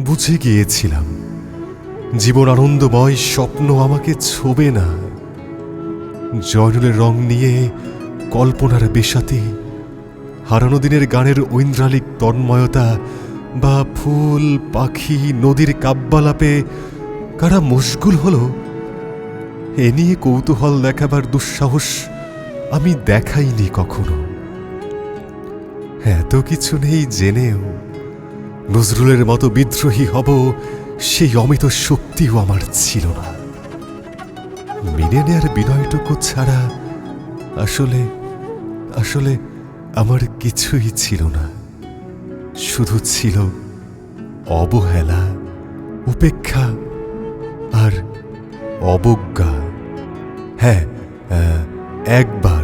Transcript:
বুঝে গিয়েছিলাম। জীবন আনন্দময় স্বপ্ন আমাকে ছোবে না। জয়নুলের রং নিয়ে কল্পনার বেশাতে, হারানো দিনের গানের ঐন্দ্রালিক তন্ময়তা বা ফুল, পাখি, নদীর কাব্যালাপে কারা মশগুল হলো, এ নিয়ে কৌতূহল দেখাবার দুঃসাহস আমি দেখাইনি কখনো। এত কিছু নেই জেনেও নজরুলের মতো বিদ্রোহী হব, সেই অমিত শক্তিও আমার ছিল না। মেনে নেয়ার বিনয়টুকু ছাড়া আসলে আসলে আমার কিছুই ছিল না। শুধু ছিল অবহেলা, উপেক্ষা আর অবজ্ঞা। হ্যাঁ একবার